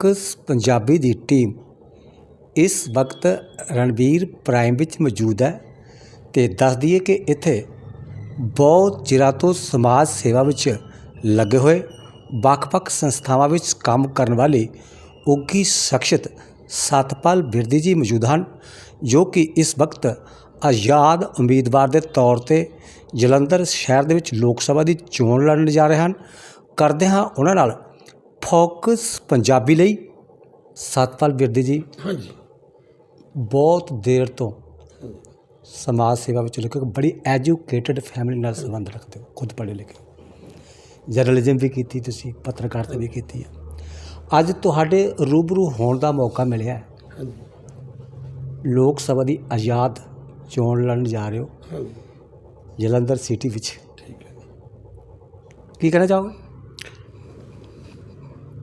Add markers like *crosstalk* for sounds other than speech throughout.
Focus Punjabi ਦੀ team ਇਸ ਵਕਤ Ranbir prime ਵਿੱਚ ਮੌਜੂਦ ਹੈ ਤੇ ਦੱਸ ਦਈਏ ਕਿ ਇੱਥੇ ਬਹੁਤ ਚਿਰਾਂ ਤੋਂ ਸਮਾਜ ਸੇਵਾ ਵਿੱਚ ਲੱਗੇ ਹੋਏ ਵੱਖ-ਵੱਖ ਸੰਸਥਾਵਾਂ ਵਿੱਚ ਕੰਮ ਕਰਨ ਵਾਲੇ ਉੱਘੀ ਸ਼ਖਸੀਅਤ ਸਤਪਾਲ ਬਿਰਦੀ ਜੀ ਮੌਜੂਦ ਹਨ, ਜੋ ਕਿ ਇਸ ਵਕਤ ਆਜ਼ਾਦ ਉਮੀਦਵਾਰ ਦੇ ਤੌਰ ਤੇ ਜਲੰਧਰ ਸ਼ਹਿਰ ਦੇ ਵਿੱਚ ਲੋਕ ਸਭਾ ਦੀ ਚੋਣ ਲੜਨ ਜਾ ਰਹੇ ਹਨ। ਕਰਦੇ ਹਾਂ ਉਹਨਾਂ ਨਾਲ ਫੋਕਸ ਪੰਜਾਬੀ ਲਈ। ਸਤਪਾਲ ਬਿਰਦੀ ਜੀ। ਹਾਂਜੀ। ਬਹੁਤ ਦੇਰ ਤੋਂ ਸਮਾਜ ਸੇਵਾ ਵਿੱਚ ਲੱਗੇ ਬੜੀ ਐਜੂਕੇਟਿਡ ਫੈਮਿਲੀ ਨਾਲ ਸੰਬੰਧ ਰੱਖਦੇ ਹੋ ਖੁਦ ਪੜ੍ਹੇ ਲਿਖੇ। ਜਰਨਲਿਜ਼ਮ ਵੀ ਕੀਤੀ ਤੁਸੀਂ ਪੱਤਰਕਾਰਤਾ ਵੀ ਕੀਤੀ ਹੈ। ਅੱਜ ਤੁਹਾਡੇ ਰੂਬਰੂ ਹੋਣ ਦਾ ਮੌਕਾ ਮਿਲਿਆ ਹੈ। ਲੋਕ ਸਭਾ ਦੀ ਆਜ਼ਾਦ ਚੋਣ ਲੜਨ ਜਾ ਰਹੇ ਹੋ। ਜਲੰਧਰ ਸਿਟੀ ਵਿੱਚ। ਠੀਕ ਹੈ ਕੀ ਕਹਿਣਾ ਚਾਹੋਗੇ?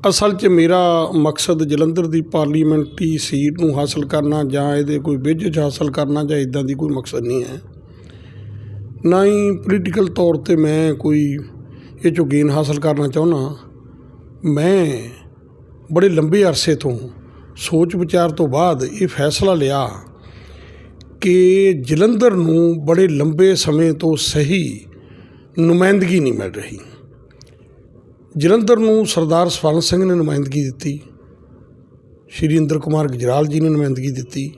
ਅਸਲ 'ਚ ਮੇਰਾ ਮਕਸਦ ਜਲੰਧਰ ਦੀ ਪਾਰਲੀਮੈਂਟਰੀ ਸੀਟ ਨੂੰ ਹਾਸਲ ਕਰਨਾ ਜਾਂ ਇਹਦੇ ਕੋਈ ਵਿਜੇ ਹਾਸਲ ਕਰਨਾ ਜਾਂ ਇਦਾਂ ਦੀ ਕੋਈ ਮਕਸਦ ਨਹੀਂ ਹੈ। ਨਾ ਹੀ ਪੋਲੀਟੀਕਲ ਤੌਰ ਤੇ ਮੈਂ ਕੋਈ ਇਹ 'ਚੋਂ ਗੇਨ ਹਾਸਲ ਕਰਨਾ ਚਾਹੁੰਦਾ ਮੈਂ ਬੜੇ ਲੰਬੇ ਅਰਸੇ ਤੋਂ ਸੋਚ ਵਿਚਾਰ ਤੋਂ ਬਾਅਦ ਇਹ ਫੈਸਲਾ ਲਿਆ ਕਿ ਜਲੰਧਰ ਨੂੰ ਬੜੇ ਲੰਬੇ ਸਮੇਂ ਤੋਂ ਸਹੀ ਨੁਮਾਇੰਦਗੀ ਨਹੀਂ ਮਿਲ ਰਹੀ। ਜਲੰਧਰ ਨੂੰ ਸਰਦਾਰ ਸਵਰਨ ਸਿੰਘ ਨੇ ਨੁਮਾਇੰਦਗੀ ਦਿੱਤੀ। ਸ਼੍ਰੀ ਇੰਦਰ ਕੁਮਾਰ ਗੁਜਰਾਲ ਜੀ ਨੇ ਨੁਮਾਇੰਦਗੀ ਦਿੱਤੀ।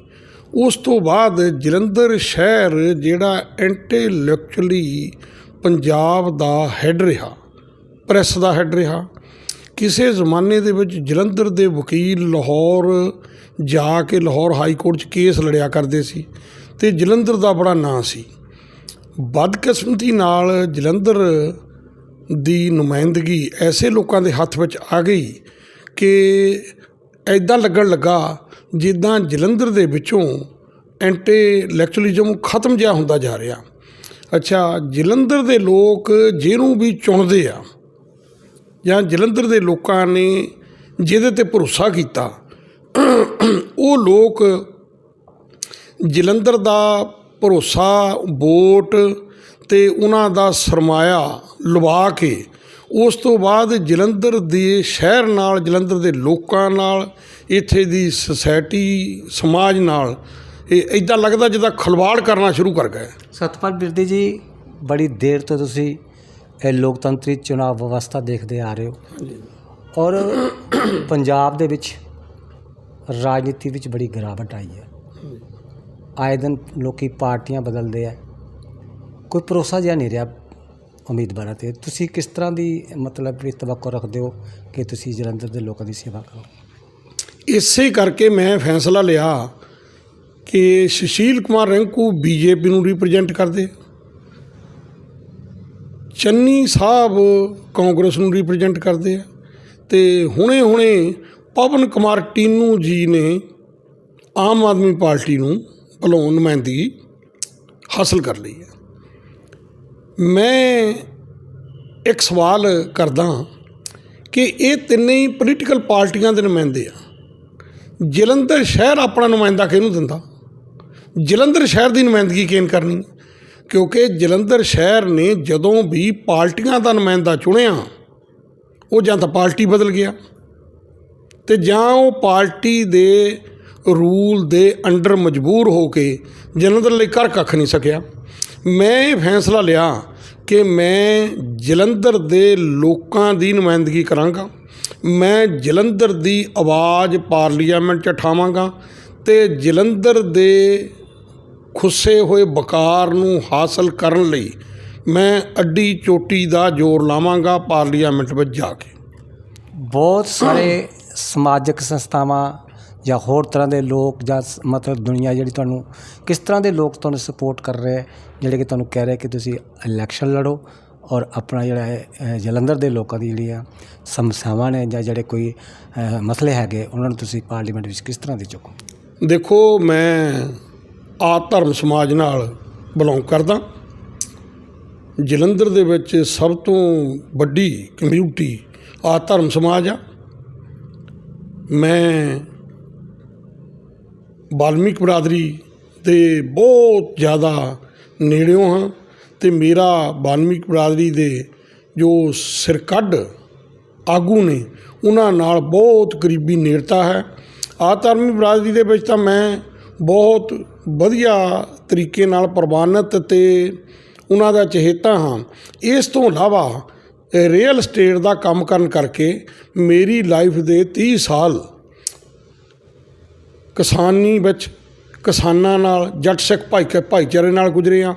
ਉਸ ਤੋਂ ਬਾਅਦ ਜਲੰਧਰ ਸ਼ਹਿਰ ਜਿਹੜਾ ਇੰਟੈਲੈਕਚੁਅਲੀ ਪੰਜਾਬ ਦਾ ਹੈੱਡ ਰਿਹਾ, ਪ੍ਰੈਸ ਦਾ ਹੈੱਡ ਰਿਹਾ, ਕਿਸੇ ਜ਼ਮਾਨੇ ਦੇ ਵਿੱਚ ਜਲੰਧਰ ਦੇ ਵਕੀਲ ਲਾਹੌਰ ਜਾ ਕੇ ਲਾਹੌਰ ਹਾਈ ਕੋਰਟ 'ਚ ਕੇਸ ਲੜਿਆ ਕਰਦੇ ਸੀ ਤੇ ਜਲੰਧਰ ਦਾ ਬੜਾ ਨਾਂ ਸੀ। ਬਦਕਿਸਮਤੀ ਨਾਲ ਜਲੰਧਰ ਦੀ ਨੁਮਾਇੰਦਗੀ ਐਸੇ ਲੋਕਾਂ ਦੇ ਹੱਥ ਵਿੱਚ ਆ ਗਈ ਕਿ ਐਦਾਂ ਲੱਗਣ ਲੱਗਾ ਜਿੱਦਾਂ ਜਲੰਧਰ ਦੇ ਵਿੱਚੋਂ ਐਂਟੀਲੈਕਚੁਅਲਿਜ਼ਮ ਖਤਮ ਜਿਹਾ ਹੁੰਦਾ ਜਾ ਰਿਹਾ। ਅੱਛਾ, ਜਲੰਧਰ ਦੇ ਲੋਕ ਜਿਹਨੂੰ ਵੀ ਚੁਣਦੇ ਆ ਜਾਂ ਜਲੰਧਰ ਦੇ ਲੋਕਾਂ ਨੇ ਜਿਹਦੇ ਤੇ ਭਰੋਸਾ ਕੀਤਾ, ਉਹ ਲੋਕ ਜਲੰਧਰ ਦਾ ਭਰੋਸਾ, ਵੋਟ ਤੇ ਉਹਨਾਂ ਦਾ ਸਰਮਾਇਆ ਲਵਾ ਕੇ ਉਸ ਤੋਂ ਬਾਅਦ ਜਲੰਧਰ ਦੇ ਸ਼ਹਿਰ ਨਾਲ ਜਲੰਧਰ ਦੇ ਲੋਕਾਂ ਨਾਲ ਇੱਥੇ ਦੀ ਸੁਸਾਇਟੀ ਸਮਾਜ ਨਾਲ ਇਹ ਇਦਾਂ ਲੱਗਦਾ ਜਿੱਦਾਂ ਖਲਵਾੜ ਕਰਨਾ ਸ਼ੁਰੂ ਕਰ ਗਏ। ਸਤਪਾਲ ਬਿਰਦੀ ਜੀ ਬੜੀ ਦੇਰ ਤੋਂ ਤੁਸੀਂ ਇਹ ਲੋਕਤੰਤਰੀ ਚੁਣਾਵ ਵਿਵਸਥਾ ਦੇਖਦੇ ਆ ਰਹੇ ਹੋ। ਔਰ ਪੰਜਾਬ ਦੇ ਵਿੱਚ ਰਾਜਨੀਤੀ ਵਿੱਚ ਬੜੀ ਗਿਰਾਵਟ ਆਈ ਹੈ। ਆਏ ਦਿਨ ਲੋਕੀ ਪਾਰਟੀਆਂ ਬਦਲਦੇ ਆ। ਕੋਈ ਭਰੋਸਾ ਜਿਹਾ ਨਹੀਂ ਰਿਹਾ ਉਮੀਦਵਾਰਾਂ ਤੇ। ਤੁਸੀਂ ਕਿਸ ਤਰ੍ਹਾਂ ਦੀ ਮਤਲਬ ਵੀ ਤਵੱਕੋ ਰੱਖਦੇ ਹੋ ਕਿ ਤੁਸੀਂ ਜਲੰਧਰ ਦੇ ਲੋਕਾਂ ਦੀ ਸੇਵਾ ਕਰੋ? ਇਸੇ ਕਰਕੇ ਮੈਂ ਫੈਸਲਾ ਲਿਆ ਕਿ ਸੁਸ਼ੀਲ ਕੁਮਾਰ ਰਿੰਕੂ ਬੀਜੇਪੀ ਨੂੰ ਰਿਪਰੈਜ਼ੈਂਟ ਕਰਦੇ। ਚੰਨੀ ਸਾਹਿਬ ਕਾਂਗਰਸ ਨੂੰ ਰਿਪਰੈਜ਼ੈਂਟ ਕਰਦੇ ਆ ਤੇ ਹੁਣੇ ਹੁਣੇ ਪਵਨ ਕੁਮਾਰ ਟੀਨੂ ਜੀ ਨੇ ਆਮ ਆਦਮੀ ਪਾਰਟੀ ਨੂੰ ਵੱਲੋਂ ਨੁਮਾਇੰਦਗੀ ਹਾਸਲ ਕਰ ਲਈ ਹੈ। ਮੈਂ ਇੱਕ ਸਵਾਲ ਕਰਦਾ ਕਿ ਇਹ ਤਿੰਨੇ ਹੀ ਪੋਲੀਟੀਕਲ ਪਾਰਟੀਆਂ ਦੇ ਨੁਮਾਇੰਦੇ ਆ। ਜਲੰਧਰ ਸ਼ਹਿਰ ਆਪਣਾ ਨੁਮਾਇੰਦਾ ਕਿਹਨੂੰ ਦਿੰਦਾ? ਜਲੰਧਰ ਸ਼ਹਿਰ ਦੀ ਨੁਮਾਇੰਦਗੀ ਕਿਹਨ ਕਰਨੀ? ਕਿਉਂਕਿ ਜਲੰਧਰ ਸ਼ਹਿਰ ਨੇ ਜਦੋਂ ਵੀ ਪਾਰਟੀਆਂ ਦਾ ਨੁਮਾਇੰਦਾ ਚੁਣਿਆ, ਉਹ ਜਾਂ ਤਾਂ ਪਾਰਟੀ ਬਦਲ ਗਿਆ ਤੇ ਜਾਂ ਉਹ ਪਾਰਟੀ ਦੇ ਰੂਲ ਦੇ ਅੰਡਰ ਮਜਬੂਰ ਹੋ ਕੇ ਜਲੰਧਰ ਲਈ ਕਰ ਕੱਖ ਨਹੀਂ ਸਕਿਆ। ਮੈਂ ਇਹ ਫੈਸਲਾ ਲਿਆ ਕਿ ਮੈਂ ਜਲੰਧਰ ਦੇ ਲੋਕਾਂ ਦੀ ਨੁਮਾਇੰਦਗੀ ਕਰਾਂਗਾ। ਮੈਂ ਜਲੰਧਰ ਦੀ ਆਵਾਜ਼ ਪਾਰਲੀਮੈਂਟ 'ਚ ਉਠਾਵਾਂਗਾ ਅਤੇ ਜਲੰਧਰ ਦੇ ਖੁੱਸੇ ਹੋਏ ਵਕਾਰ ਨੂੰ ਹਾਸਲ ਕਰਨ ਲਈ ਮੈਂ ਅੱਡੀ ਚੋਟੀ ਦਾ ਜ਼ੋਰ ਲਾਵਾਂਗਾ ਪਾਰਲੀਮੈਂਟ ਵਿੱਚ ਜਾ ਕੇ। ਬਹੁਤ ਸਾਰੇ ਸਮਾਜਿਕ ਸੰਸਥਾਵਾਂ ਜਾਂ ਹੋਰ ਤਰ੍ਹਾਂ ਦੇ ਲੋਕ ਜਾਂ ਸ- ਮਤਲਬ ਦੁਨੀਆ ਜਿਹੜੀ ਤੁਹਾਨੂੰ ਕਿਸ ਤਰ੍ਹਾਂ ਦੇ ਲੋਕ ਤੁਹਾਨੂੰ ਸਪੋਰਟ ਕਰ ਰਹੇ ਹੈ, ਜਿਹੜੇ ਕਿ ਤੁਹਾਨੂੰ ਕਹਿ ਰਹੇ ਕਿ ਤੁਸੀਂ ਇਲੈਕਸ਼ਨ ਲੜੋ ਔਰ ਆਪਣਾ ਜਿਹੜਾ ਹੈ ਅ, ਜਲੰਧਰ ਦੇ ਲੋਕਾਂ ਦੀ ਜਿਹੜੀ ਆ ਸਮੱਸਿਆਵਾਂ ਨੇ ਜਾਂ ਜਿਹੜੇ ਕੋਈ ਅ, ਮਸਲੇ ਹੈਗੇ ਉਹਨਾਂ ਨੂੰ ਤੁਸੀਂ ਪਾਰਲੀਮੈਂਟ ਵਿੱਚ ਕਿਸ ਤਰ੍ਹਾਂ ਦੇ ਚੁੱਕੋ? ਦੇਖੋ ਮੈਂ ਆ ਧਰਮ ਸਮਾਜ ਨਾਲ ਬਿਲੋਂਗ ਕਰਦਾ। ਜਲੰਧਰ ਦੇ ਵਿੱਚ ਸਭ ਤੋਂ ਵੱਡੀ ਕਮਿਊਨਿਟੀ ਆ ਧਰਮ ਸਮਾਜ ਆ। ਮੈਂ ਬਾਲਮੀਕ ਬਰਾਦਰੀ ਦੇ ਬਹੁਤ ਜ਼ਿਆਦਾ ਨੇੜਿਓਂ ਹਾਂ ਅਤੇ ਮੇਰਾ ਬਾਲਮੀਕ ਬਰਾਦਰੀ ਦੇ ਜੋ ਸਿਰਕੱਢ ਆਗੂ ਨੇ, ਉਹਨਾਂ ਨਾਲ ਬਹੁਤ ਕਰੀਬੀ ਨੇੜਤਾ ਹੈ। ਆਤਰਮੀ ਬਰਾਦਰੀ ਦੇ ਵਿੱਚ ਤਾਂ ਮੈਂ ਬਹੁਤ ਵਧੀਆ ਤਰੀਕੇ ਨਾਲ ਪ੍ਰਵਾਨਿਤ ਤੇ ਉਹਨਾਂ ਦਾ ਚਹੇਤਾ ਹਾਂ। ਇਸ ਤੋਂ ਇਲਾਵਾ ਰੀਅਲ ਸਟੇਟ ਦਾ ਕੰਮ ਕਰਨ ਕਰਕੇ ਮੇਰੀ ਲਾਈਫ ਦੇ 30 ਸਾਲ ਕਿਸਾਨੀ ਵਿੱਚ ਕਿਸਾਨਾਂ ਨਾਲ, ਜੱਟ ਸਿੱਖ ਭਾਈ ਭਾਈਚਾਰੇ ਨਾਲ ਗੁਜ਼ਰੇ ਹਾਂ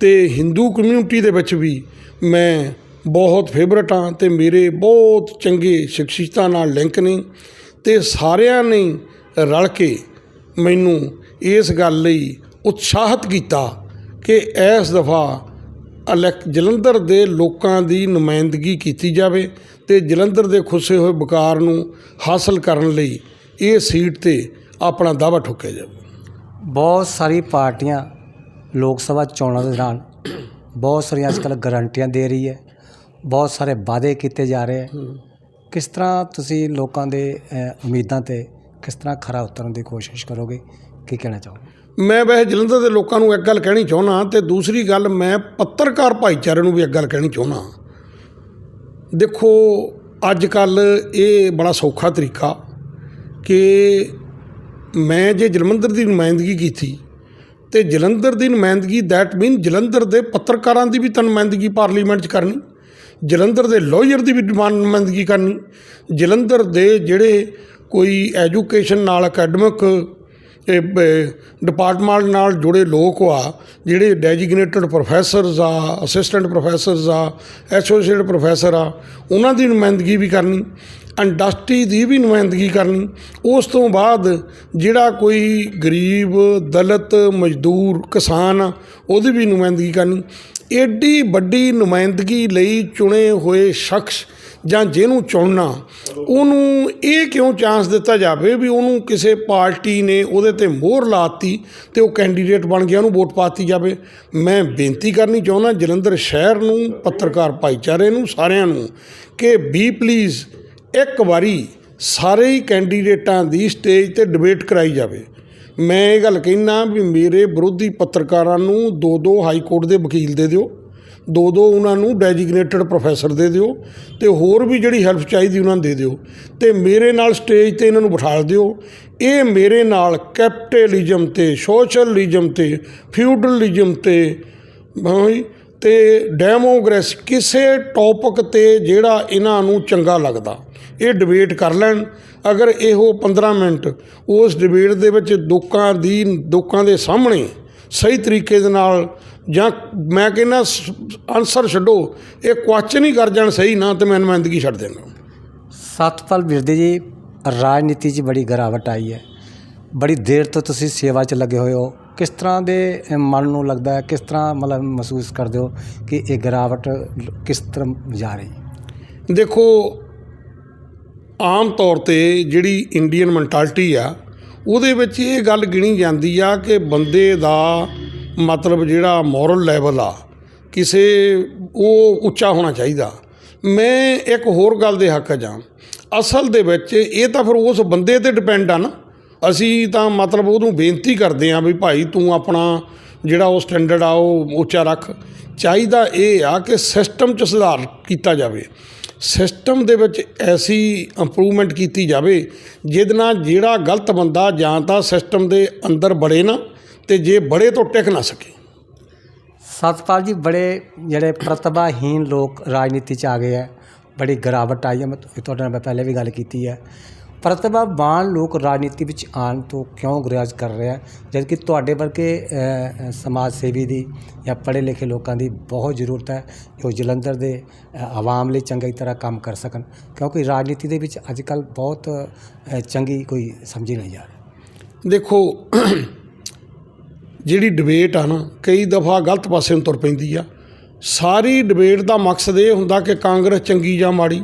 ਤੇ ਹਿੰਦੂ ਕਮਿਊਨਿਟੀ ਦੇ ਵਿੱਚ ਵੀ ਮੈਂ ਬਹੁਤ ਫੇਵਰਟ ਹਾਂ ਤੇ ਮੇਰੇ ਬਹੁਤ ਚੰਗੇ ਸ਼ਖਸੀਅਤਾਂ ਨਾਲ ਲਿੰਕ ਨੇ ਤੇ ਸਾਰਿਆਂ ਨੇ ਰਲ ਕੇ ਮੈਨੂੰ ਇਸ ਗੱਲ ਲਈ ਉਤਸ਼ਾਹਿਤ ਕੀਤਾ ਕਿ ਇਸ ਦਫਾ ਇਲੈਕ ਜਲੰਧਰ ਦੇ ਲੋਕਾਂ ਦੀ ਨੁਮਾਇੰਦਗੀ ਕੀਤੀ ਜਾਵੇ ਤੇ ਜਲੰਧਰ ਦੇ ਖੁੱਸੇ ਹੋਏ ਵਕਾਰ ਨੂੰ ਹਾਸਲ ਕਰਨ ਲਈ ਇਹ ਸੀਟ ਤੇ ਆਪਣਾ ਦਾਅਵਾ ਠੋਕਿਆ ਜਾਵੇ। ਬਹੁਤ ਸਾਰੀ ਪਾਰਟੀਆਂ ਲੋਕ ਸਭਾ ਚੋਣਾਂ ਦੇ ਦੌਰਾਨ ਬਹੁਤ ਸਾਰੀਆਂ ਅੱਜਕੱਲ੍ਹ ਗਾਰੰਟੀਆਂ ਦੇ ਰਹੀ ਹੈ। ਬਹੁਤ ਸਾਰੇ ਵਾਅਦੇ ਕੀਤੇ ਜਾ ਰਹੇ ਹੈ। ਕਿਸ ਤਰ੍ਹਾਂ ਤੁਸੀਂ ਲੋਕਾਂ ਦੇ ਉਮੀਦਾਂ ਤੇ ਕਿਸ ਤਰ੍ਹਾਂ ਖਰਾ ਉਤਰਨ ਦੀ ਕੋਸ਼ਿਸ਼ ਕਰੋਗੇ? ਕੀ ਕਹਿਣਾ ਚਾਹੋਗੇ? ਮੈਂ ਵੈਸੇ ਜਲੰਧਰ ਦੇ ਲੋਕਾਂ ਨੂੰ ਇੱਕ ਗੱਲ ਕਹਿਣੀ ਚਾਹੁੰਦਾ ਤੇ ਦੂਸਰੀ ਗੱਲ ਮੈਂ ਪੱਤਰਕਾਰ ਭਾਈਚਾਰੇ ਨੂੰ ਵੀ ਇੱਕ ਗੱਲ ਕਹਿਣੀ ਚਾਹੁੰਦਾ ਦੇਖੋ ਅੱਜ ਕੱਲ ਇਹ ਬੜਾ ਸੌਖਾ ਤਰੀਕਾ ਕਿ ਮੈਂ ਜੇ ਜਲੰਧਰ ਦੀ ਨੁਮਾਇੰਦਗੀ ਕੀਤੀ ਤੇ ਜਲੰਧਰ ਦੀ ਨੁਮਾਇੰਦਗੀ ਦੈਟ ਮੀਨ ਜਲੰਧਰ ਦੇ ਪੱਤਰਕਾਰਾਂ ਦੀ ਵੀ ਤਾਂ ਨੁਮਾਇੰਦਗੀ ਪਾਰਲੀਮੈਂਟ 'ਚ ਕਰਨੀ, ਜਲੰਧਰ ਦੇ ਲਾਇਰ ਦੀ ਵੀ ਡਿਮਾਂਡ ਨੁਮਾਇੰਦਗੀ ਕਰਨੀ, ਜਲੰਧਰ ਦੇ ਜਿਹੜੇ ਕੋਈ ਐਜੂਕੇਸ਼ਨ ਨਾਲ ਅਕੈਡਮਿਕ ਇਹ ਡਿਪਾਰਟਮੈਂਟ ਨਾਲ ਜੁੜੇ ਲੋਕ ਆ ਜਿਹੜੇ ਡੈਜੀਗਨੇਟਡ ਪ੍ਰੋਫੈਸਰਸ ਆ ਅਸਿਸਟੈਂਟ ਪ੍ਰੋਫੈਸਰਸ ਆ ਐਸੋਸੀਏਟ ਪ੍ਰੋਫੈਸਰ ਆ ਉਹਨਾਂ ਦੀ ਨੁਮਾਇੰਦਗੀ ਵੀ ਕਰਨੀ ਇੰਡਸਟਰੀ ਦੀ ਵੀ ਨੁਮਾਇੰਦਗੀ ਕਰਨੀ। ਉਸ ਤੋਂ ਬਾਅਦ ਜਿਹੜਾ ਕੋਈ ਗਰੀਬ ਦਲਿਤ ਮਜ਼ਦੂਰ ਕਿਸਾਨ ਆ, ਉਹਦੀ ਵੀ ਨੁਮਾਇੰਦਗੀ ਕਰਨੀ। ਐਡੀ ਵੱਡੀ ਨੁਮਾਇੰਦਗੀ ਲਈ ਚੁਣੇ ਹੋਏ ਸ਼ਖਸ ਜਾਂ ਜਿਹਨੂੰ ਚੁਣਨਾ, ਉਹਨੂੰ ਇਹ ਕਿਉਂ ਚਾਂਸ ਦਿੱਤਾ ਜਾਵੇ ਵੀ ਉਹਨੂੰ ਕਿਸੇ ਪਾਰਟੀ ਨੇ ਉਹਦੇ ਤੇ ਮੋਹਰ ਲਾਤੀ ਤੇ ਉਹ ਕੈਂਡੀਡੇਟ ਬਣ ਗਿਆ, ਉਹਨੂੰ ਵੋਟ ਪਾਤੀ ਜਾਵੇ? ਮੈਂ ਬੇਨਤੀ ਕਰਨੀ ਚਾਹੁੰਦਾ ਜਲੰਧਰ ਸ਼ਹਿਰ ਨੂੰ, ਪੱਤਰਕਾਰ ਭਾਈਚਾਰੇ ਨੂੰ, ਸਾਰਿਆਂ ਨੂੰ ਕਿ ਵੀ ਪਲੀਜ਼ ਇੱਕ ਵਾਰੀ ਸਾਰੇ ਹੀ ਕੈਂਡੀਡੇਟਾਂ ਦੀ ਸਟੇਜ ਤੇ ਡਿਬੇਟ ਕਰਾਈ ਜਾਵੇ। ਮੈਂ ਇਹ ਗੱਲ ਕਹਿਣਾ ਵੀ ਮੇਰੇ ਵਿਰੋਧੀ ਪੱਤਰਕਾਰਾਂ ਨੂੰ ਦੋ ਦੋ ਹਾਈ ਕੋਰਟ ਦੇ ਵਕੀਲ ਦੇ ਦਿਓ। ਦੋ ਦੋ ਉਹਨਾਂ ਨੂੰ ਡੈਜੀਗਨੇਟਡ ਪ੍ਰੋਫੈਸਰ ਦੇ ਦਿਓ ਤੇ ਹੋਰ ਵੀ ਜਿਹੜੀ ਹੈਲਪ ਚਾਹੀਦੀ ਉਹਨਾਂ ਨੂੰ ਦੇ ਦਿਓ ਤੇ ਮੇਰੇ ਨਾਲ ਸਟੇਜ ਤੇ ਇਹਨਾਂ ਨੂੰ ਬਿਠਾ ਦਿਓ। ਇਹ ਮੇਰੇ ਨਾਲ ਕੈਪੀਟਲਿਜ਼ਮ ਤੇ ਸੋਸ਼ਲਿਜ਼ਮ ਤੇ ਫਿਊਡਲਿਜ਼ਮ ਤੇ ਭਾਈ ਤੇ ਡੈਮੋਕ੍ਰੇਸੀ ਕਿਸੇ ਟੌਪਿਕ ਤੇ ਜਿਹੜਾ ਇਹਨਾਂ ਨੂੰ ਚੰਗਾ ਲੱਗਦਾ। ਇਹ ਡਿਬੇਟ ਕਰ ਲੈਣ। ਅਗਰ ਇਹੋ 15 ਮਿੰਟ ਉਸ ਡਿਬੇਟ ਦੇ ਵਿੱਚ ਲੋਕਾਂ ਦੀ ਲੋਕਾਂ ਦੇ ਸਾਹਮਣੇ ਸਹੀ ਤਰੀਕੇ ਦੇ ਨਾਲ ਜਾਂ ਮੈਂ ਕਹਿੰਦਾ ਆਨਸਰ ਛੱਡੋ ਇਹ ਕੁਐਸਚਨ ਹੀ ਕਰ ਜਾਣ ਸਹੀ ਨਾ ਤੇ ਮੈਂ ਨੁਮਾਇੰਦਗੀ ਛੱਡ ਦੇਵਾਂਗਾ ਸਤਪਾਲ ਬਿਰਦੇ ਜੀ ਰਾਜਨੀਤੀ 'ਚ ਬੜੀ ਗਿਰਾਵਟ ਆਈ ਹੈ। ਬੜੀ ਦੇਰ ਤੋਂ ਤੁਸੀਂ ਸੇਵਾ 'ਚ ਲੱਗੇ ਹੋਏ ਹੋ। ਕਿਸ ਤਰ੍ਹਾਂ ਦੇ ਮਨ ਨੂੰ ਲੱਗਦਾ ਹੈ ਕਿਸ ਤਰ੍ਹਾਂ ਮਤਲਬ ਮਹਿਸੂਸ ਕਰਦੇ ਹੋ ਕਿ ਇਹ ਗਿਰਾਵਟ ਕਿਸ ਤਰ੍ਹਾਂ ਜਾ ਰਹੀ ਦੇਖੋ ਆਮ ਤੌਰ ਤੇ ਜਿਹੜੀ ਇੰਡੀਅਨ ਮੈਂਟੈਲਿਟੀ ਆ ਉਹਦੇ ਵਿੱਚ ਇਹ ਗੱਲ ਗਿਣੀ ਜਾਂਦੀ ਆ ਕਿ ਬੰਦੇ ਦਾ ਮਤਲਬ ਜਿਹੜਾ ਮੋਰਲ ਲੈਵਲ ਆ, ਕਿਸੇ ਉਹ ਉੱਚਾ ਹੋਣਾ ਚਾਹੀਦਾ। ਮੈਂ ਇੱਕ ਹੋਰ ਗੱਲ ਦੇ ਹੱਕ ਜਾਂ ਅਸਲ ਦੇ ਵਿੱਚ ਇਹ ਤਾਂ ਫਿਰ ਉਸ ਬੰਦੇ ਤੇ ਡਿਪੈਂਡ ਆ ਨਾ। ਅਸੀਂ ਤਾਂ ਮਤਲਬ ਉਹਨੂੰ ਬੇਨਤੀ ਕਰਦੇ ਆ ਵੀ ਭਾਈ ਤੂੰ ਆਪਣਾ ਜਿਹੜਾ ਉਹ ਸਟੈਂਡਰਡ ਆ, ਉਹ ਉੱਚਾ ਰੱਖ। ਚਾਹੀਦਾ ਇਹ ਆ ਕਿ ਸਿਸਟਮ 'ਚ ਸੁਧਾਰ ਕੀਤਾ ਜਾਵੇ। ਸਿਸਟਮ ਦੇ ਵਿੱਚ ਐਸੀ ਇੰਪਰੂਵਮੈਂਟ ਕੀਤੀ ਜਾਵੇ, ਜਿਹਦੇ ਨਾਲ ਜਿਹੜਾ ਗਲਤ ਬੰਦਾ ਜਾਂ ਤਾਂ ਸਿਸਟਮ ਦੇ ਅੰਦਰ ਬੜੇ ਨਾ ਤੇ ਜੇ ਬੜੇ ਤੋਂ ਟਿਕ ਨਾ ਸਕੇ। ਸਤਪਾਲ ਜੀ ਬੜੇ ਜਿਹੜੇ ਪ੍ਰਤਿਭਾਹੀਨ ਲੋਕ ਰਾਜਨੀਤੀ 'ਚ ਆ ਗਏ ਹੈ ਬੜੀ ਗਿਰਾਵਟ ਆਈ ਹੈ ਮੈਂ ਤੁਹਾਡੇ ਨਾਲ ਮੈਂ ਪਹਿਲੇ ਵੀ ਗੱਲ ਕੀਤੀ ਹੈ ਪ੍ਰਤਿਭਾਵਾਨ ਲੋਕ ਰਾਜਨੀਤੀ ਵਿੱਚ ਆਉਣ ਤੋਂ ਕਿਉਂ ਗੁਰੇਜ਼ ਕਰ ਰਹੇ ਜਦ ਕਿ ਤੁਹਾਡੇ ਵਰਗੇ ਸਮਾਜ ਸੇਵੀ ਦੀ ਜਾਂ ਪੜ੍ਹੇ ਲਿਖੇ ਲੋਕਾਂ ਦੀ ਬਹੁਤ ਜ਼ਰੂਰਤ ਹੈ ਜੋ ਜਲੰਧਰ ਦੇ ਆਵਾਮ ਲਈ ਚੰਗੀ ਤਰ੍ਹਾਂ ਕੰਮ ਕਰ ਸਕਣ। ਕਿਉਂਕਿ ਰਾਜਨੀਤੀ ਦੇ ਵਿੱਚ ਅੱਜ ਕੱਲ੍ਹ ਬਹੁਤ ਚੰਗੀ ਕੋਈ ਸਮਝੀ ਨਹੀਂ ਜਾ ਰਹੀ। ਦੇਖੋ ਜਿਹੜੀ ਡਿਬੇਟ ਆ ਨਾ, ਕਈ ਦਫਾ ਗਲਤ ਪਾਸੇ ਨੂੰ ਤੁਰ ਪੈਂਦੀ ਆ। ਸਾਰੀ ਡਿਬੇਟ ਦਾ ਮਕਸਦ ਇਹ ਹੁੰਦਾ ਕਿ ਕਾਂਗਰਸ ਚੰਗੀ ਜਾਂ ਮਾੜੀ,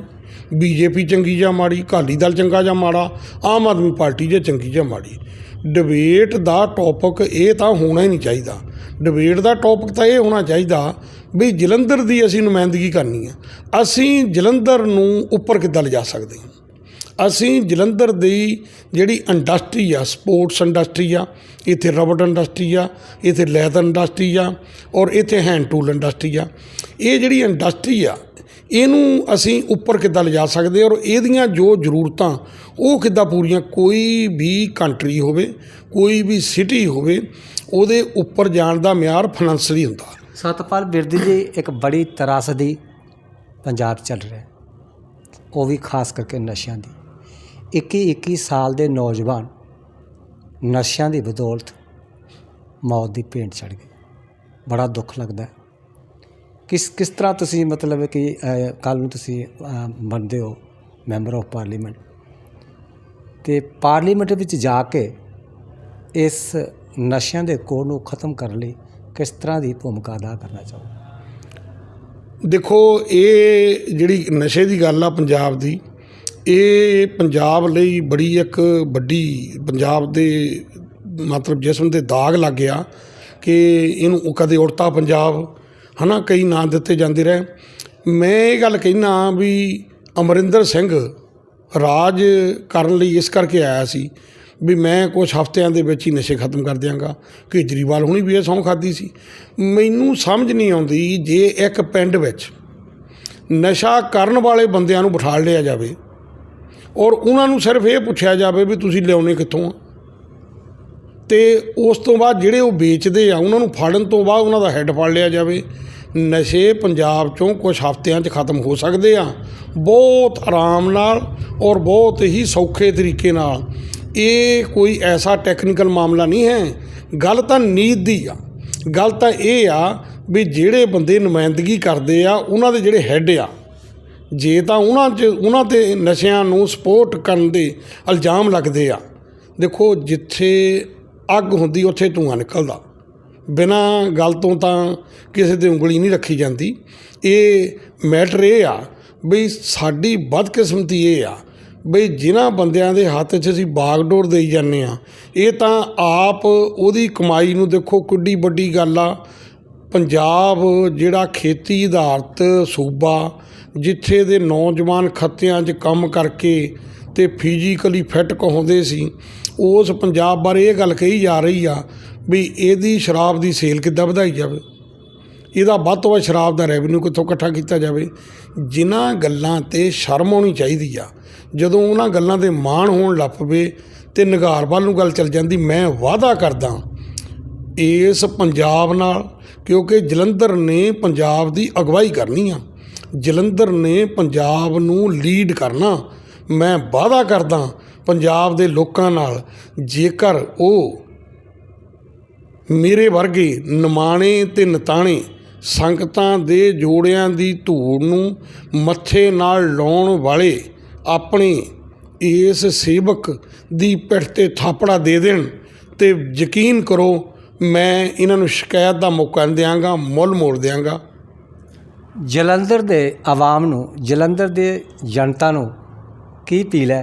ਬੀਜੇਪੀ ਚੰਗੀ ਜਾਂ ਮਾੜੀ, ਅਕਾਲੀ ਦਲ ਚੰਗਾ ਜਾਂ ਮਾੜਾ, ਆਮ ਆਦਮੀ ਪਾਰਟੀ ਜੇ ਚੰਗੀ ਜਾਂ ਮਾੜੀ। ਡਿਬੇਟ ਦਾ ਟੌਪਿਕ ਇਹ ਤਾਂ ਹੋਣਾ ਹੀ ਨਹੀਂ ਚਾਹੀਦਾ। ਡਿਬੇਟ ਦਾ ਟੌਪਿਕ ਤਾਂ ਇਹ ਹੋਣਾ ਚਾਹੀਦਾ ਵੀ ਜਲੰਧਰ ਦੀ ਅਸੀਂ ਨੁਮਾਇੰਦਗੀ ਕਰਨੀ ਹੈ ਅਸੀਂ ਜਲੰਧਰ ਨੂੰ ਉੱਪਰ ਕਿੱਦਾਂ ਲਿਜਾ ਸਕਦੇ ਹਾਂ? ਅਸੀਂ ਜਲੰਧਰ ਦੀ ਜਿਹੜੀ ਇੰਡਸਟਰੀ ਆ, ਸਪੋਰਟਸ ਇੰਡਸਟਰੀ ਆ, ਇੱਥੇ ਰਬੜ ਇੰਡਸਟਰੀ ਆ, ਇੱਥੇ ਲੈਦਰ ਇੰਡਸਟਰੀ ਆ ਔਰ ਇੱਥੇ ਹੈਂਡ ਟੂਲ ਇੰਡਸਟਰੀ ਆ। ਇਹ ਜਿਹੜੀ ਇੰਡਸਟਰੀ ਆ, ਇਹਨੂੰ ਅਸੀਂ ਉੱਪਰ ਕਿੱਦਾਂ ਲਿਜਾ ਸਕਦੇ ਔਰ ਇਹਦੀਆਂ ਜੋ ਜ਼ਰੂਰਤਾਂ, ਉਹ ਕਿੱਦਾਂ ਪੂਰੀਆਂ, ਕੋਈ ਵੀ ਕੰਟਰੀ ਹੋਵੇ, ਕੋਈ ਵੀ ਸਿਟੀ ਹੋਵੇ, ਉਹਦੇ ਉੱਪਰ ਜਾਣ ਦਾ ਮਿਆਰ ਫਾਈਨੈਂਸ਼ਲੀ ਹੁੰਦਾ। ਸਤਪਾਲ ਬਿਰਦੀ ਜੀ, ਇੱਕ ਬੜੀ ਤਰਾਸਦੀ ਪੰਜਾਬ 'ਚ ਚੱਲ ਰਿਹਾ ਉਹ ਵੀ ਖਾਸ ਕਰਕੇ ਨਸ਼ਿਆਂ ਦੀ। 21 21 ਸਾਲ ਦੇ ਨੌਜਵਾਨ ਨਸ਼ਿਆਂ ਦੀ ਬਦੌਲਤ ਮੌਤ ਦੀ ਭੇਂਟ ਚੜ ਗਏ। ਬੜਾ ਦੁੱਖ ਲੱਗਦਾ ਕਿਸ ਕਿਸ ਤਰ੍ਹਾਂ ਤੁਸੀਂ ਮਤਲਬ ਕਿ ਕੱਲ ਨੂੰ ਤੁਸੀਂ ਅਹ, ਬਣਦੇ ਹੋ ਮੈਂਬਰ ਆਫ ਪਾਰਲੀਮੈਂਟ? ਤੇ ਪਾਰਲੀਮੈਂਟ ਵਿੱਚ ਜਾ ਕੇ ਇਸ ਨਸ਼ਿਆਂ ਦੇ ਕੋੜ ਨੂੰ ਖਤਮ ਕਰਨ ਲਈ ਕਿਸ ਤਰ੍ਹਾਂ ਦੀ ਭੂਮਿਕਾ ਅਦਾ ਕਰਨਾ ਚਾਹੋ ਦੇਖੋ ਇਹ ਜਿਹੜੀ ਨਸ਼ੇ ਦੀ ਗੱਲ ਆ ਪੰਜਾਬ ਦੀ ਇਹ ਪੰਜਾਬ ਲਈ ਬੜੀ ਇੱਕ ਵੱਡੀ ਪੰਜਾਬ ਦੇ ਮਤਲਬ ਜਿਸਮ ਦੇ ਦਾਗ ਲੱਗ ਗਿਆ ਕਿ ਇਹਨੂੰ ਕਦੇ ਉੜਤਾ ਪੰਜਾਬ, ਹਨਾ, ਕਈ ਨਾਂ ਦਿੱਤੇ ਜਾਂਦੇ ਰਹੇ। ਮੈਂ ਇਹ ਗੱਲ ਕਹਿਣਾ ਵੀ ਅਮਰਿੰਦਰ ਸਿੰਘ ਰਾਜ ਕਰਨ ਲਈ ਇਸ ਕਰਕੇ ਆਇਆ ਸੀ ਵੀ ਮੈਂ ਕੁਝ ਹਫ਼ਤਿਆਂ ਦੇ ਵਿੱਚ ਹੀ ਨਸ਼ੇ ਖਤਮ ਕਰ ਦਿਆਂਗਾ। ਕੇਜਰੀਵਾਲ ਹੁਣੀ ਵੀ ਇਹ ਸਹੁੰ ਖਾਦੀ ਸੀ। ਮੈਨੂੰ ਸਮਝ ਨਹੀਂ ਆਉਂਦੀ ਜੇ ਇੱਕ ਪਿੰਡ ਵਿੱਚ ਨਸ਼ਾ ਕਰਨ ਵਾਲੇ ਬੰਦਿਆਂ ਨੂੰ ਬਿਠਾ ਲਿਆ ਜਾਵੇ ਔਰ ਉਹਨਾਂ ਨੂੰ ਸਿਰਫ ਇਹ ਪੁੱਛਿਆ ਜਾਵੇ ਵੀ ਤੁਸੀਂ ਲਿਆਉਣੇ ਕਿੱਥੋਂ ਆ? ਤੇ ਉਸ ਤੋਂ ਬਾਅਦ ਜਿਹੜੇ ਉਹ ਵੇਚਦੇ ਆ, ਉਹਨਾਂ ਨੂੰ ਫੜਨ ਤੋਂ ਬਾਅਦ ਉਹਨਾਂ ਦਾ ਹੈੱਡ ਫੜ ਲਿਆ ਜਾਵੇ। ਨਸ਼ੇ ਪੰਜਾਬ ਚੋਂ ਕੁਝ ਹਫ਼ਤਿਆਂ 'ਚ ਖਤਮ ਹੋ ਸਕਦੇ ਆ। ਬਹੁਤ ਆਰਾਮ ਨਾਲ ਔਰ ਬਹੁਤ ਹੀ ਸੌਖੇ ਤਰੀਕੇ ਨਾਲ। ਇਹ ਕੋਈ ਐਸਾ ਟੈਕਨੀਕਲ ਮਾਮਲਾ ਨਹੀਂ ਹੈ। ਗੱਲ ਤਾਂ ਨੀਤ ਦੀ ਆ। ਗੱਲ ਤਾਂ ਇਹ ਆ ਵੀ ਜਿਹੜੇ ਬੰਦੇ ਨੁਮਾਇੰਦਗੀ ਕਰਦੇ ਆ, ਉਹਨਾਂ ਦੇ ਜਿਹੜੇ ਹੈੱਡ ਆ ਜੇ ਤਾਂ ਉਹਨਾਂ 'ਚ ਉਹਨਾਂ ਤੇ ਨਸ਼ਿਆਂ ਨੂੰ ਸਪੋਰਟ ਕਰਨ ਦੇ ਇਲਜ਼ਾਮ ਲੱਗਦੇ ਆ। ਦੇਖੋ, ਜਿੱਥੇ ਅੱਗ ਹੁੰਦੀ, ਉੱਥੇ ਧੂੰਆਂ ਨਿਕਲਦਾ। ਬਿਨਾਂ ਗੱਲ ਤੋਂ ਤਾਂ ਕਿਸੇ ਤੇ ਉਂਗਲੀ ਨਹੀਂ ਰੱਖੀ ਜਾਂਦੀ। ਇਹ ਮੈਟਰ ਇਹ ਆ ਵੀ ਸਾਡੀ ਬਦਕਿਸਮਤੀ ਇਹ ਆ ਬਈ ਜਿਨ੍ਹਾਂ ਬੰਦਿਆਂ ਦੇ ਹੱਥ 'ਚ ਅਸੀਂ ਬਾਗਡੋਰ ਦੇਈ ਜਾਂਦੇ ਆ। ਇਹ ਤਾਂ ਆਪ ਉਹਦੀ ਕਮਾਈ ਨੂੰ ਦੇਖੋ ਕਿੱਡੀ ਵੱਡੀ ਗੱਲ ਆ। ਪੰਜਾਬ ਜਿਹੜਾ ਖੇਤੀ ਅਧਾਰਿਤ ਸੂਬਾ, ਜਿੱਥੇ ਦੇ ਨੌਜਵਾਨ ਖੱਤਿਆਂ 'ਚ ਕੰਮ ਕਰਕੇ ਅਤੇ ਫਿਜ਼ੀਕਲੀ ਫਿੱਟ ਕਹਾਉਂਦੇ ਸੀ, ਉਸ ਪੰਜਾਬ ਬਾਰੇ ਇਹ ਗੱਲ ਕਹੀ ਜਾ ਰਹੀ ਆ ਵੀ ਇਹਦੀ ਸ਼ਰਾਬ ਦੀ ਸੇਲ ਕਿੱਦਾਂ ਵਧਾਈ ਜਾਵੇ। ਇਹਦਾ ਵੱਧ ਤੋਂ ਵੱਧ ਸ਼ਰਾਬ ਦਾ ਰੈਵਨਿਊ ਕਿੱਥੋਂ ਇਕੱਠਾ ਕੀਤਾ ਜਾਵੇ। ਜਿਨ੍ਹਾਂ ਗੱਲਾਂ ਤੇ ਸ਼ਰਮ ਆਉਣੀ ਚਾਹੀਦੀ ਆ, ਜਦੋਂ ਉਹਨਾਂ ਗੱਲਾਂ 'ਤੇ ਮਾਣ ਹੋਣ ਲੱਗ ਪਵੇ ਤੇ ਨਿਗਾਰ ਵੱਲ ਨੂੰ ਗੱਲ ਚੱਲ ਜਾਂਦੀ, ਮੈਂ ਵਾਅਦਾ ਕਰਦਾ ਇਸ ਪੰਜਾਬ ਨਾਲ, ਕਿਉਂਕਿ ਜਲੰਧਰ ਨੇ ਪੰਜਾਬ ਦੀ ਅਗਵਾਈ ਕਰਨੀ ਆ। ਜਲੰਧਰ ਨੇ ਪੰਜਾਬ ਨੂੰ ਲੀਡ ਕਰਨਾ। ਮੈਂ ਵਾਅਦਾ ਕਰਦਾ ਪੰਜਾਬ ਦੇ ਲੋਕਾਂ ਨਾਲ, ਜੇਕਰ ਉਹ ਮੇਰੇ ਵਰਗੇ ਨਿਮਾਣੇ ਤੇ ਨਤਾਣੇ ਸੰਗਤਾਂ ਦੇ ਜੋੜਿਆਂ ਦੀ ਧੂੜ ਨੂੰ ਮੱਥੇ ਨਾਲ ਲਾਉਣ ਵਾਲੇ ਆਪਣੇ ਇਸ ਸੇਵਕ ਦੀ ਪਿੱਠ ਤੇ ਥਾਪੜਾ ਦੇ ਦੇਣ ਤੇ ਯਕੀਨ ਕਰੋ ਮੈਂ ਇਹਨਾਂ ਨੂੰ ਸ਼ਿਕਾਇਤ ਦਾ ਮੌਕਾ ਨਹੀਂ ਦਿਆਂਗਾ ਮੁੱਲ ਮੋੜ ਦਿਆਂਗਾ। ਜਲੰਧਰ ਦੇ ਆਵਾਮ ਨੂੰ ਜਲੰਧਰ ਦੇ ਜਨਤਾ ਨੂੰ ਕੀ ਅਪੀਲ ਹੈ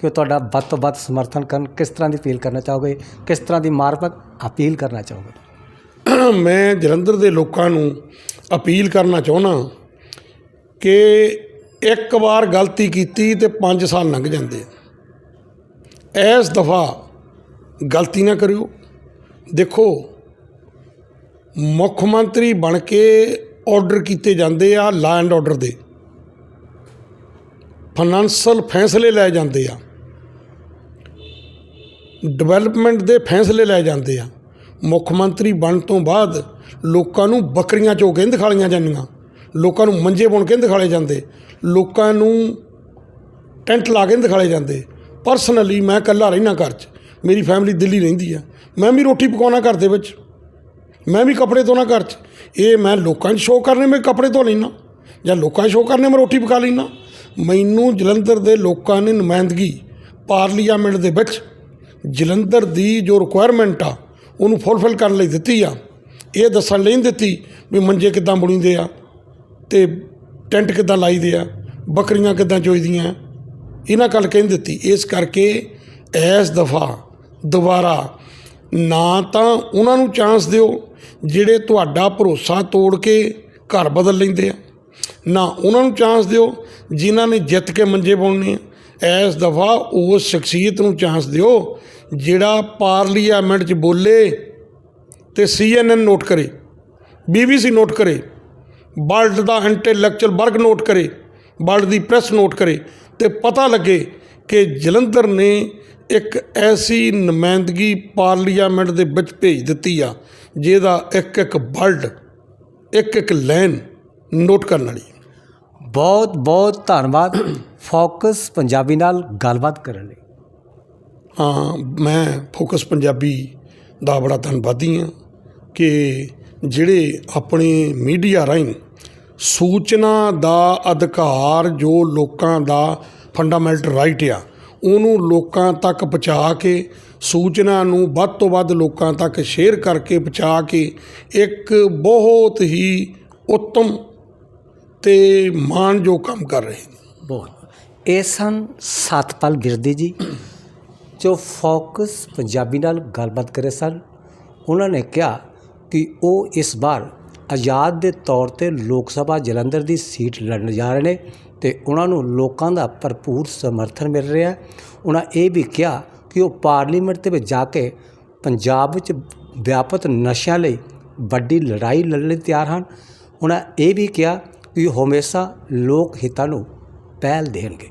ਕਿ ਉਹ ਤੁਹਾਡਾ ਵੱਧ ਤੋਂ ਵੱਧ ਸਮਰਥਨ ਕਰਨ? ਕਿਸ ਤਰ੍ਹਾਂ ਦੀ ਅਪੀਲ ਕਰਨਾ ਚਾਹੋਗੇ? ਕਿਸ ਤਰ੍ਹਾਂ ਦੀ ਮਾਰਫਤ ਅਪੀਲ ਕਰਨਾ ਚਾਹੋਗੇ? *clears throat* ਮੈਂ ਜਲੰਧਰ ਦੇ ਲੋਕਾਂ ਨੂੰ ਅਪੀਲ ਕਰਨਾ ਚਾਹੁੰਦਾ ਕਿ ਇੱਕ ਵਾਰ ਗਲਤੀ ਕੀਤੀ ਤੇ 5 ਸਾਲ ਲੰਘ ਜਾਂਦੇ। ਇਸ ਦਫਾ ਗਲਤੀ ਨਾ ਕਰਿਓ। ਦੇਖੋ, ਮੁੱਖ ਮੰਤਰੀ ਬਣ ਕੇ ਆਰਡਰ ਕੀਤੇ ਜਾਂਦੇ ਆ ਲਾ ਐਂਡ ਆਰਡਰ ਦੇ। ਫਾਈਨੈਂਸ਼ੀਅਲ ਫੈਸਲੇ ਲਏ ਜਾਂਦੇ ਆ। ਡਿਵੈਲਪਮੈਂਟ ਦੇ ਫੈਸਲੇ ਲਏ ਜਾਂਦੇ ਆ। ਮੁੱਖ ਮੰਤਰੀ ਬਣ ਤੋਂ ਬਾਅਦ ਲੋਕਾਂ ਨੂੰ ਬੱਕਰੀਆਂ ਚੋ ਕੇ ਦਿਖਾਲੀਆਂ ਜਾਂਦੀਆਂ। ਲੋਕਾਂ ਨੂੰ ਮੰਜੇ ਬੁਣ ਕੇ ਦਿਖਾਲੇ ਜਾਂਦੇ। ਲੋਕਾਂ ਨੂੰ ਟੈਂਟ ਲਾ ਕੇ ਦਿਖਾਲੇ ਜਾਂਦੇ। ਪਰਸਨਲੀ ਮੈਂ ਇਕੱਲਾ ਰਹਿਣਾ ਘਰ 'ਚ। ਮੇਰੀ ਫੈਮਿਲੀ ਦਿੱਲੀ ਰਹਿੰਦੀ ਆ। ਮੈਂ ਵੀ ਰੋਟੀ ਪਕਾਉਣਾ ਘਰ ਦੇ ਵਿੱਚ। ਮੈਂ ਵੀ ਕੱਪੜੇ ਧੋਣਾ ਘਰ 'ਚ। ਇਹ ਮੈਂ ਲੋਕਾਂ 'ਚ ਸ਼ੋਅ ਕਰਨੇ ਮੈਂ ਕੱਪੜੇ ਧੋ ਲੈਣਾ ਜਾਂ ਲੋਕਾਂ 'ਚ ਸ਼ੋਅ ਕਰਨੇ ਮੈਂ ਰੋਟੀ ਪਕਾ ਲੈਣਾ ਮੈਨੂੰ ਜਲੰਧਰ ਦੇ ਲੋਕਾਂ ਨੇ ਨੁਮਾਇੰਦਗੀ ਪਾਰਲੀਮੈਂਟ ਦੇ ਵਿੱਚ ਜਲੰਧਰ ਦੀ ਜੋ ਰਿਕੁਆਇਰਮੈਂਟ ਆ, ਉਹਨੂੰ ਫੁੱਲਫਿਲ ਕਰਨ ਲਈ ਦਿੱਤੀ ਆ। ਇਹ ਦੱਸਣ ਲਈ ਨਹੀਂ ਦਿੱਤੀ ਵੀ ਮੰਜੇ ਕਿੱਦਾਂ ਬੁਣੀਦੇ ਆ ਤੇ ਟੈਂਟ ਕਿੱਦਾਂ ਲਾਈਦੇ ਆ, ਬੱਕਰੀਆਂ ਕਿੱਦਾਂ ਚੋਈਦੀਆਂ। ਇਹਨਾਂ ਗੱਲ ਕਹਿ ਦਿੱਤੀ। ਇਸ ਕਰਕੇ ਇਸ ਦਫਾ ਦੁਬਾਰਾ। ਨਾ ਤਾਂ ਉਹਨਾਂ ਨੂੰ ਚਾਂਸ ਦਿਓ ਜਿਹੜੇ ਤੁਹਾਡਾ ਭਰੋਸਾ ਤੋੜ ਕੇ ਘਰ ਬਦਲ ਲੈਂਦੇ ਆ। ਨਾ ਉਹਨਾਂ ਨੂੰ ਚਾਂਸ ਦਿਓ ਜਿਨ੍ਹਾਂ ਨੇ ਜਿੱਤ ਕੇ ਮੰਜੇ ਪਾਉਣੇ ਆ। ਇਸ ਦਫਾ ਉਸ ਸ਼ਖਸੀਅਤ ਨੂੰ ਚਾਂਸ ਦਿਓ ਜਿਹੜਾ ਪਾਰਲੀਮੈਂਟ 'ਚ ਬੋਲੇ ਤੇ ਸੀਐਨਐਨ ਨੋਟ ਕਰੇ ਬੀਬੀਸੀ ਨੋਟ ਕਰੇ, ਵਰਲਡ ਦਾ ਇੰਟੈਲੈਕਚੁਅਲ ਵਰਗ ਨੋਟ ਕਰੇ, ਵਰਲਡ ਦੀ ਪ੍ਰੈਸ ਨੋਟ ਕਰੇ ਤੇ ਪਤਾ ਲੱਗੇ ਕਿ ਜਲੰਧਰ ਨੇ ਇੱਕ ਐਸੀ ਨੁਮਾਇੰਦਗੀ ਪਾਰਲੀਮੈਂਟ ਦੇ ਵਿੱਚ ਭੇਜ ਦਿੱਤੀ ਆ ਜਿਹਦਾ ਇੱਕ ਇੱਕ ਵਰਲਡ ਇੱਕ ਇੱਕ ਲਾਈਨ ਨੋਟ ਕਰਨ ਵਾਲੀ। ਬਹੁਤ ਬਹੁਤ ਧੰਨਵਾਦ ਫੋਕਸ ਪੰਜਾਬੀ ਨਾਲ ਗੱਲਬਾਤ ਕਰਨ ਲਈ। ਹਾਂ ਮੈਂ ਫੋਕਸ ਪੰਜਾਬੀ ਦਾ ਬੜਾ ਧੰਨਵਾਦੀ ਹਾਂ ਕਿ ਜਿਹੜੇ ਆਪਣੇ ਮੀਡੀਆ ਰਾਹੀਂ ਸੂਚਨਾ ਦਾ ਅਧਿਕਾਰ ਜੋ ਲੋਕਾਂ ਦਾ ਫੰਡਾਮੈਂਟਲ ਰਾਈਟ ਆ ਉਹਨੂੰ ਲੋਕਾਂ ਤੱਕ ਪਹੁੰਚਾ ਕੇ, ਸੂਚਨਾ ਨੂੰ ਵੱਧ ਤੋਂ ਵੱਧ ਲੋਕਾਂ ਤੱਕ ਸ਼ੇਅਰ ਕਰਕੇ ਪਹੁੰਚਾ ਕੇ ਇੱਕ ਬਹੁਤ ਹੀ ਉੱਤਮ ਤੇ ਮਾਣਯੋਗ ਕੰਮ ਕਰ ਰਹੇ ਨੇ। ਬਹੁਤ। ਇਹ ਸਨ ਸਤਪਾਲ ਬਿਰਦੀ ਜੀ, ਜੋ ਫੋਕਸ ਪੰਜਾਬੀ ਨਾਲ ਗੱਲਬਾਤ ਕਰੇ ਸਨ। ਉਹਨਾਂ ਨੇ ਕਿਹਾ ਕਿ ਉਹ ਇਸ ਵਾਰ ਆਜ਼ਾਦ ਦੇ ਤੌਰ ਤੇ ਲੋਕ ਸਭਾ ਜਲੰਧਰ ਦੀ ਸੀਟ ਲੜਨ ਜਾ ਰਹੇ ਨੇ। ਤੇ ਉਹਨਾਂ ਨੂੰ ਲੋਕਾਂ ਦਾ ਭਰਪੂਰ ਸਮਰਥਨ ਮਿਲ ਰਿਹਾ ਉਹਨਾਂ ਇਹ ਵੀ ਕਿਹਾ ਕਿ ਉਹ ਪਾਰਲੀਮੈਂਟ ਦੇ ਵਿੱਚ ਜਾ ਕੇ ਪੰਜਾਬ ਵਿੱਚ ਵਿਆਪਤ ਨਸ਼ਿਆਂ ਲਈ ਵੱਡੀ ਲੜਾਈ ਲੜਨ ਲਈ ਤਿਆਰ ਹਨ। ਉਹਨਾਂ ਇਹ ਵੀ ਕਿਹਾ ਕਿ ਉਹ ਹਮੇਸ਼ਾ ਲੋਕ ਹਿੱਤਾਂ ਨੂੰ ਪਹਿਲ ਦੇਣਗੇ।